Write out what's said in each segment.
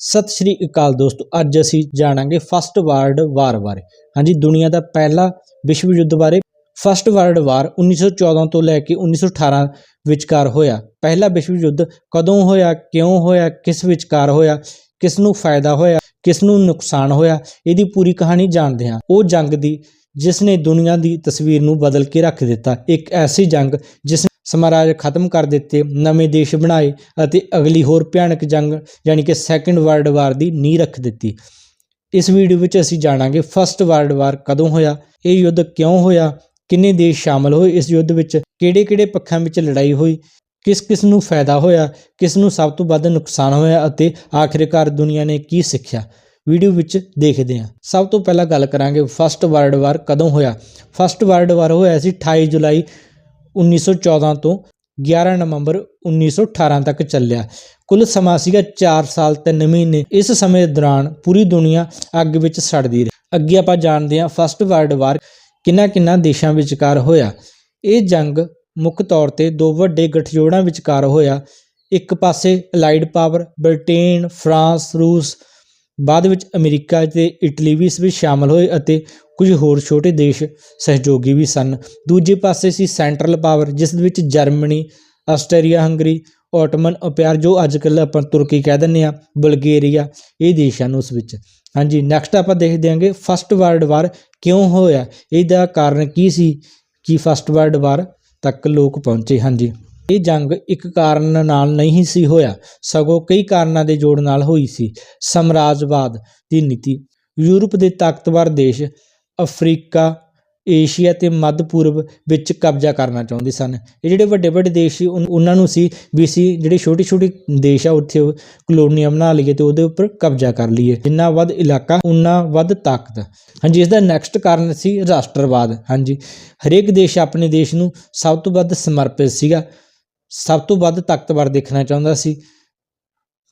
ਸਤਿ ਸ਼੍ਰੀ ਅਕਾਲ ਦੋਸਤੋ, ਅੱਜ ਅਸੀਂ ਜਾਣਾਂਗੇ ਫਸਟ ਵਰਲਡ ਵਾਰ ਬਾਰੇ। ਹਾਂਜੀ, ਦੁਨੀਆ ਦਾ ਪਹਿਲਾ ਵਿਸ਼ਵ ਯੁੱਧ ਬਾਰੇ। ਫਸਟ ਵਰਲਡ ਵਾਰ 1914 ਤੋਂ ਲੈ ਕੇ 1918 ਵਿਚਕਾਰ ਹੋਇਆ। ਪਹਿਲਾ ਵਿਸ਼ਵ ਯੁੱਧ ਕਦੋਂ ਹੋਇਆ, ਕਿਉਂ ਹੋਇਆ, ਕਿਸ ਵਿਚਕਾਰ ਹੋਇਆ ਕਿਸ ਨੂੰ ਫਾਇਦਾ ਹੋਇਆ ਕਿਸ ਨੂੰ ਨੁਕਸਾਨ ਹੋਇਆ, ਇਹਦੀ ਪੂਰੀ ਕਹਾਣੀ ਜਾਣਦੇ ਹਾਂ। ਉਹ ਜੰਗ ਦੀ ਜਿਸ ਨੇ ਦੁਨੀਆ ਦੀ ਤਸਵੀਰ ਨੂੰ ਬਦਲ ਕੇ ਰੱਖ ਦਿੱਤਾ। ਇੱਕ ਐਸੀ ਜੰਗ ਜਿਸ ਸਮਰਾਜ ਖਤਮ ਕਰ ਦਿੱਤੇ, ਨਵੇਂ ਦੇਸ਼ ਬਣਾਏ ਅਤੇ ਅਗਲੀ ਹੋਰ ਭਿਆਨਕ ਜੰਗ ਯਾਨੀ ਕਿ ਸੈਕੰਡ ਵਰਲਡ ਵਾਰ ਦੀ ਨੀਂਹ ਰੱਖ ਦਿੱਤੀ। ਇਸ ਵੀਡੀਓ ਵਿੱਚ ਅਸੀਂ ਜਾਣਾਂਗੇ ਫਸਟ ਵਰਲਡ ਵਾਰ ਕਦੋਂ ਹੋਇਆ, ਇਹ ਯੁੱਧ ਕਿਉਂ ਹੋਇਆ, ਕਿੰਨੇ ਦੇਸ਼ ਸ਼ਾਮਲ ਹੋਏ, ਇਸ ਯੁੱਧ ਵਿੱਚ ਕਿਹੜੇ-ਕਿਹੜੇ ਪੱਖਾਂ ਵਿੱਚ ਲੜਾਈ ਹੋਈ ਕਿਸ ਕਿਸ ਨੂੰ ਫਾਇਦਾ ਹੋਇਆ, ਕਿਸ ਨੂੰ ਸਭ ਤੋਂ ਵੱਧ ਨੁਕਸਾਨ ਹੋਇਆ ਅਤੇ ਆਖਿਰਕਾਰ ਦੁਨੀਆ ਨੇ ਕੀ ਸਿੱਖਿਆ। ਵੀਡੀਓ ਵਿੱਚ ਦੇਖਦੇ ਹਾਂ। ਸਭ ਤੋਂ ਪਹਿਲਾਂ ਗੱਲ ਕਰਾਂਗੇ ਫਸਟ ਵਰਲਡ ਵਾਰ ਕਦੋਂ ਹੋਇਆ। ਫਸਟ ਵਰਲਡ ਵਾਰ ਹੋਇਆ ਸੀ 28 ਜੁਲਾਈ 1914 ਤੋਂ 11 ਨਵੰਬਰ 1918 ਤੱਕ ਚੱਲਿਆ। ਕੁੱਲ ਸਮਾਂ ਸੀਗਾ 4 ਸਾਲ 3 ਮਹੀਨੇ। ਇਸ ਸਮੇਂ ਦੌਰਾਨ ਪੂਰੀ ਦੁਨੀਆ ਅੱਗ ਵਿੱਚ ਸੜਦੀ ਰਹੀ। ਅੱਗੇ ਆਪਾਂ ਜਾਣਦੇ ਹਾਂ ਫਸਟ ਵਰਲਡ ਵਾਰ ਕਿੰਨਾ ਕਿੰਨਾ ਦੇਸ਼ਾਂ ਵਿਚਕਾਰ ਹੋਇਆ। ਇਹ ਜੰਗ ਮੁੱਖ ਤੌਰ ਤੇ ਦੋ ਵੱਡੇ ਗਠਜੋੜਾਂ ਵਿਚਕਾਰ ਹੋਇਆ। ਇੱਕ ਪਾਸੇ ਅਲਾਈਡ ਪਾਵਰ ਬ੍ਰਿਟੇਨ ਫਰਾਂਸ ਰੂਸ ਬਾਅਦ ਵਿੱਚ ਅਮਰੀਕਾ ਤੇ ਇਟਲੀ ਵੀ ਇਸ ਵਿੱਚ ਸ਼ਾਮਲ ਹੋਏ ਅਤੇ ਕੁਝ ਹੋਰ ਛੋਟੇ ਦੇਸ਼ ਸਹਿਯੋਗੀ ਵੀ ਸਨ। ਦੂਜੇ ਪਾਸੇ ਸੀ ਸੈਂਟਰਲ ਪਾਵਰ, ਜਿਸ ਵਿੱਚ Germany, Austria, Hungary Ottoman empire ਜੋ ਅੱਜ ਕੱਲ੍ਹ ਆਪਾਂ ਤੁਰਕੀ ਕਹਿ ਦਿੰਦੇ ਆ ਬਲਗੇਰੀਆ, ਇਹ ਦੇਸ਼ ਹਨ ਉਸ ਵਿੱਚ। ਹਾਂਜੀ ਨੈਕਸਟ ਆਪਾਂ ਦੇਖਦੇ ਹਾਂਗੇ ਫਸਟ ਵਰਲਡ ਵਾਰ ਕਿਉਂ ਹੋਇਆ? ਇਹਦਾ ਕਾਰਨ ਕੀ ਸੀ ਕਿ ਫਸਟ ਵਰਲਡ ਵਾਰ ਤੱਕ ਲੋਕ ਪਹੁੰਚੇ? ਹਾਂਜੀ। ਇਹ ਜੰਗ ਇੱਕ ਕਾਰਨ ਨਾਲ ਨਹੀਂ ਸੀ ਹੋਇਆ। ਸਗੋਂ ਕਈ ਕਾਰਨਾਂ ਦੇ ਜੋੜ ਨਾਲ ਹੋਈ ਸੀ। ਸਮਰਾਜਵਾਦ ਦੀ ਨੀਤੀ। ਯੂਰਪ ਦੇ ਤਾਕਤਵਰ ਦੇਸ਼ ਅਫਰੀਕਾ, ਏਸ਼ੀਆ ਤੇ ਮੱਧ ਪੂਰਬ ਵਿੱਚ ਕਬਜ਼ਾ ਕਰਨਾ ਚਾਹੁੰਦੇ ਸਨ। ਇਹ ਜਿਹੜੇ ਵੱਡੇ ਵੱਡੇ ਦੇਸ਼ ਸੀ, ਉਨ- ਉਹਨਾਂ ਨੂੰ ਸੀ ਵੀ ਸੀ ਜਿਹੜੇ ਛੋਟੇ ਛੋਟੇ ਦੇਸ਼ ਆ, ਉੱਥੇ ਕਲੋਨੀਆਂ ਬਣਾ ਲਈਏ ਤੇ ਉਹਦੇ ਉੱਪਰ ਕਬਜ਼ਾ ਕਰ ਲਈਏ। ਜਿੰਨਾ ਵੱਧ ਇਲਾਕਾ, ਉਨਾ ਵੱਧ ਤਾਕਤ। ਹਾਂਜੀ, ਇਸ ਦਾ ਨੈਕਸਟ ਕਾਰਨ ਸੀ ਰਾਸ਼ਟਰਵਾਦ। ਹਾਂਜੀ, ਹਰੇਕ ਦੇਸ਼ ਆਪਣੇ ਦੇਸ਼ ਨੂੰ ਸਭ ਤੋਂ ਵੱਧ ਸਮਰਪਿਤ ਸੀਗਾ। ਸਭ ਤੋਂ ਵੱਧ ਤਾਕਤਵਰ ਦੇਖਣਾ ਚਾਹੁੰਦਾ ਸੀ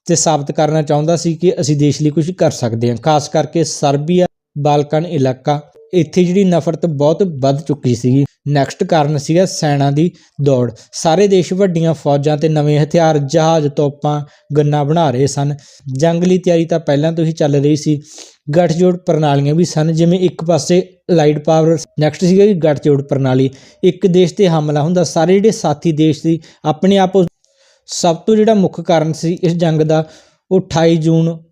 ਤੇ ਸਾਬਤ ਕਰਨਾ ਚਾਹੁੰਦਾ ਸੀ ਕਿ ਅਸੀਂ ਦੇਸ਼ ਲਈ ਕੁਝ ਕਰ ਸਕਦੇ ਹਾਂ, ਖਾਸ ਕਰਕੇ ਸਰਬੀਆ ਬਾਲਕਨ ਇਲਾਕਾ। ਇੱਥੇ ਜਿਹੜੀ ਨਫ਼ਰਤ ਬਹੁਤ ਵੱਧ ਚੁੱਕੀ ਸੀ ਨੈਕਸਟ ਕਾਰਨ ਸੀਗਾ ਸੈਨਾ ਦੀ ਦੌੜ। ਸਾਰੇ ਦੇਸ਼ ਵੱਡੀਆਂ ਫੌਜਾਂ ਤੇ ਨਵੇਂ ਹਥਿਆਰ, ਜਹਾਜ਼, ਤੋਪਾਂ, ਗੰਨਾ ਬਣਾ ਰਹੇ ਸਨ। ਜੰਗ ਲਈ ਤਿਆਰੀ ਤਾਂ ਪਹਿਲਾਂ ਤੋਂ ਹੀ ਚੱਲ ਰਹੀ ਸੀ। ਗੱਠਜੋੜ ਪ੍ਰਣਾਲੀਆਂ ਵੀ ਸਨ, ਜਿਵੇਂ ਇੱਕ ਪਾਸੇ ਲਾਈਟ ਪਾਵਰ ਨੈਕਸਟ ਸੀਗਾ ਕਿ ਗੱਠਜੋੜ ਪ੍ਰਣਾਲੀ। ਇੱਕ ਦੇਸ਼ ਤੇ ਹਮਲਾ ਹੁੰਦਾ, ਸਾਰੇ ਜਿਹੜੇ ਸਾਥੀ ਦੇਸ਼ ਸੀ, ਆਪਣੇ ਆਪ ਉਸ- ਸਭ ਤੋਂ ਜਿਹੜਾ ਮੁੱਖ ਕਾਰਨ ਸੀ ਇਸ ਜੰਗ ਦਾ, ਉਹ 28 ਜੂਨ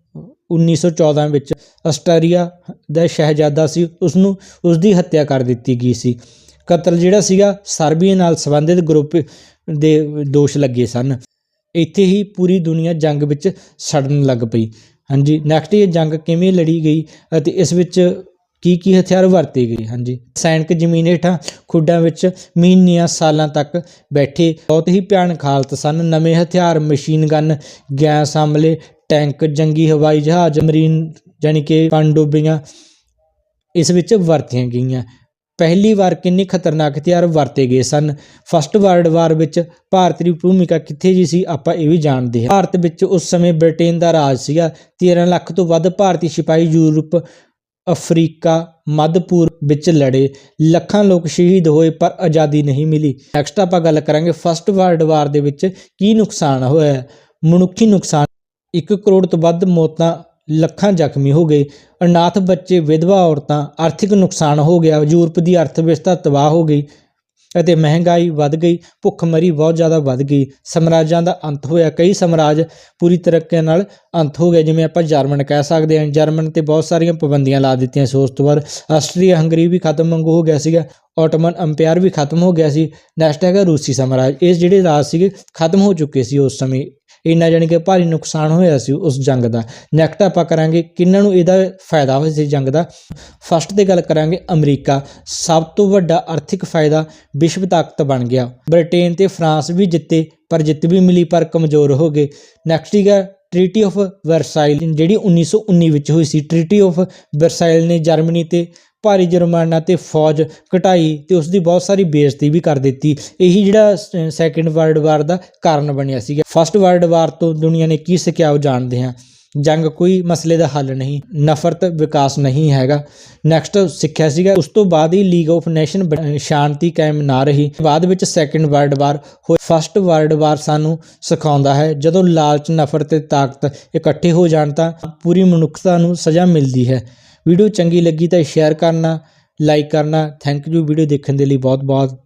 1914 ਵਿੱਚ ਆਸਟਰੀਆ ਦਾ ਸ਼ਹਿਜ਼ਾਦਾ ਸੀ ਉਸ ਨੂੰ ਉਸ ਦੀ ਹੱਤਿਆ ਕਰ ਦਿੱਤੀ ਗਈ ਸੀ। ਕਤਲ ਜਿਹੜਾ ਸੀਗਾ ਸਰਬੀਆ ਨਾਲ ਸੰਬੰਧਿਤ ਗਰੁੱਪ ਦੇ ਦੋਸ਼ ਲੱਗੇ ਸਨ। ਇੱਥੇ ਹੀ ਪੂਰੀ ਦੁਨੀਆ ਜੰਗ ਵਿੱਚ ਸੜਨ ਲੱਗ ਪਈ। ਹਾਂਜੀ ਨੈਕਸਟ ਇਹ ਜੰਗ ਕਿਵੇਂ ਲੜੀ ਗਈ ਅਤੇ ਇਸ ਵਿੱਚ ਕੀ ਕੀ ਹਥਿਆਰ ਵਰਤੇ ਗਏ? ਹਾਂਜੀ, ਸੈਨਿਕ ਜ਼ਮੀਨ ਹੇਠਾਂ ਖੁੱਡਾਂ ਵਿੱਚ ਮਹੀਨਿਆਂ ਸਾਲਾਂ ਤੱਕ ਬੈਠੇ ਬਹੁਤ ਹੀ ਭਿਆਨਕ ਹਾਲਤ ਸਨ। ਨਵੇਂ ਹਥਿਆਰ, ਮਸ਼ੀਨ ਗਨ, ਗੈਸ ਹਮਲੇ, ਟੈਂਕ, ਜੰਗੀ ਹਵਾਈ ਜਹਾਜ਼, ਮਰੀਨ ਯਾਨੀ ਕਿ ਪਣਡੁੱਬੀਆਂ ਇਸ ਵਿੱਚ ਵਰਤੀਆਂ ਗਈਆਂ। ਪਹਿਲੀ ਵਾਰ ਕਿੰਨੇ ਖਤਰਨਾਕ ਹਥਿਆਰ ਵਰਤੇ ਗਏ ਸਨ? ਫਸਟ ਵਰਲਡ ਵਾਰ ਵਿੱਚ ਭਾਰਤ ਦੀ ਭੂਮਿਕਾ ਕਿੱਥੇ ਜੀ ਸੀ? ਆਪਾਂ ਇਹ ਵੀ ਜਾਣਦੇ ਹਾਂ। ਭਾਰਤ ਵਿੱਚ ਉਸ ਸਮੇਂ ਬ੍ਰਿਟੇਨ ਦਾ ਰਾਜ ਸੀਗਾ। 13 ਲੱਖ ਤੋਂ ਵੱਧ ਭਾਰਤੀ ਸਿਪਾਹੀ ਯੂਰਪ, ਅਫਰੀਕਾ ਮੱਧ ਪੂਰਬ ਵਿੱਚ ਲੜੇ। ਲੱਖਾਂ ਲੋਕ ਸ਼ਹੀਦ ਹੋਏ, ਪਰ ਆਜ਼ਾਦੀ ਨਹੀਂ ਮਿਲੀ। ਨੈਕਸਟ ਆਪਾਂ ਗੱਲ ਕਰਾਂਗੇ ਫਸਟ ਵਰਲਡ ਵਾਰ ਦੇ ਵਿੱਚ ਕੀ ਨੁਕਸਾਨ ਹੋਇਆ? ਮਨੁੱਖੀ ਨੁਕਸਾਨ। 1 ਕਰੋੜ ਤੋਂ ਵੱਧ ਮੌਤਾਂ ਲੱਖਾਂ ਜ਼ਖਮੀ ਹੋ ਗਏ। ਅਨਾਥ ਬੱਚੇ, ਵਿਧਵਾ ਔਰਤਾਂ, ਆਰਥਿਕ ਨੁਕਸਾਨ ਹੋ ਗਿਆ। ਯੂਰਪ ਦੀ ਅਰਥ ਵਿਵਸਥਾ ਤਬਾਹ ਹੋ ਗਈ ਅਤੇ ਮਹਿੰਗਾਈ ਵੱਧ ਗਈ। ਭੁੱਖਮਰੀ ਬਹੁਤ ਜ਼ਿਆਦਾ ਵੱਧ ਗਈ। ਸਮਰਾਜਾਂ ਦਾ ਅੰਤ ਹੋਇਆ। ਕਈ ਸਮਰਾਜ ਪੂਰੀ ਤਰੀਕੇ ਨਾਲ ਅੰਤ ਹੋ ਗਏ, ਜਿਵੇਂ ਆਪਾਂ ਜਰਮਨ ਕਹਿ ਸਕਦੇ ਹਾਂ। ਜਰਮਨ ਤੇ ਬਹੁਤ ਸਾਰੀਆਂ ਪਾਬੰਦੀਆਂ ਲਾ ਦਿੱਤੀਆਂ ਸੀ ਉਸ ਤੋਂ ਬਾਅਦ। ਆਸਟਰੀਆ, ਹੰਗਰੀ ਵੀ ਖਤਮ ਵਾਂਗੂ ਹੋ ਗਿਆ ਸੀਗਾ। ਆਟੋਮਨ ਅੰਪਾਇਰ ਵੀ ਖਤਮ ਹੋ ਗਿਆ ਸੀ। ਨੈਕਸਟ ਹੈਗਾ ਰੂਸੀ ਸਮਰਾਜ। ਇਹ ਜਿਹੜੇ ਰਾਜ ਸੀਗੇ, ਖਤਮ ਹੋ ਚੁੱਕੇ ਸੀ ਉਸ ਸਮੇਂ। ਇੰਨਾ ਜਾਣੀ ਕਿ ਭਾਰੀ ਨੁਕਸਾਨ ਹੋਇਆ ਸੀ ਉਸ ਜੰਗ ਦਾ। ਨੈਕਸਟ ਆਪਾਂ ਕਰਾਂਗੇ ਕਿੰਨਾਂ ਨੂੰ ਇਹਦਾ ਫਾਇਦਾ ਹੋਇਆ ਸੀ ਜੰਗ ਦਾ। ਫਸਟ ਤੇ ਗੱਲ ਕਰਾਂਗੇ ਅਮਰੀਕਾ। ਸਭ ਤੋਂ ਵੱਡਾ ਆਰਥਿਕ ਫਾਇਦਾ ਵਿਸ਼ਵ ਤਾਕਤ ਬਣ ਗਿਆ। ਬ੍ਰਿਟੇਨ ਤੇ ਫਰਾਂਸ ਵੀ ਜਿੱਤੇ, ਪਰ ਜਿੱਤ ਵੀ ਮਿਲੀ, ਪਰ ਕਮਜ਼ੋਰ ਹੋ ਗਏ। ਨੈਕਸਟ ਹੀ ਹੈਗਾ ਟ੍ਰੀਟੀ ਆਫ ਵਰਸਾਈਲ ਜਿਹੜੀ 1919 ਵਿੱਚ ਹੋਈ ਸੀ। ਟ੍ਰੀਟੀ ਆਫ ਵਰਸਾਈਲ ਨੇ ਜਰਮਨੀ ਤੇ ਭਾਰੀ ਜੁਰਮਾਨਾ ਤੇ ਫੌਜ ਘਟਾਈ ਤੇ ਉਸ ਦੀ ਬਹੁਤ ਸਾਰੀ ਬੇਇੱਜ਼ਤੀ ਵੀ ਕਰ ਦਿੱਤੀ। ਇਹੀ ਜਿਹੜਾ ਸੈਕੰਡ ਵਰਲਡ ਵਾਰ ਦਾ ਕਾਰਨ ਬਣਿਆ ਸੀਗਾ। ਫਸਟ ਵਰਲਡ ਵਾਰ ਤੋਂ ਦੁਨੀਆ ਨੇ ਕੀ ਸਿੱਖਿਆ ਉਹ ਜਾਣਦੇ ਹਾਂ। ਜੰਗ ਕੋਈ ਮਸਲੇ ਦਾ ਹੱਲ ਨਹੀਂ, ਨਫ਼ਰਤ ਵਿਕਾਸ ਨਹੀਂ ਹੈਗਾ। ਨੈਕਸਟ ਸਿੱਖਿਆ ਸੀਗਾ। ਉਸ ਤੋਂ ਬਾਅਦ ਹੀ ਲੀਗ ਆਫ ਨੇਸ਼ਨ ਸ਼ਾਂਤੀ ਕਾਇਮ ਨਾ ਰਹੀ। ਬਾਅਦ ਵਿੱਚ ਸੈਕੰਡ ਵਰਲਡ ਵਾਰ ਹੋਈ ਫਸਟ ਵਰਲਡ ਵਾਰ ਸਾਨੂੰ ਸਿਖਾਉਂਦਾ ਹੈ, ਜਦੋਂ ਲਾਲਚ, ਨਫ਼ਰਤ ਤੇ ਤਾਕਤ ਇਕੱਠੇ ਹੋ ਜਾਣ ਤਾਂ ਪੂਰੀ ਮਨੁੱਖਤਾ ਨੂੰ ਸਜ਼ਾ ਮਿਲਦੀ ਹੈ। ਵੀਡੀਓ ਚੰਗੀ ਲੱਗੀ ਤਾਂ ਸ਼ੇਅਰ ਕਰਨਾ ਲਾਈਕ ਕਰਨਾ ਥੈਂਕ ਯੂ ਵੀਡੀਓ ਦੇਖਣ ਦੇ ਲਈ ਬਹੁਤ ਬਹੁਤ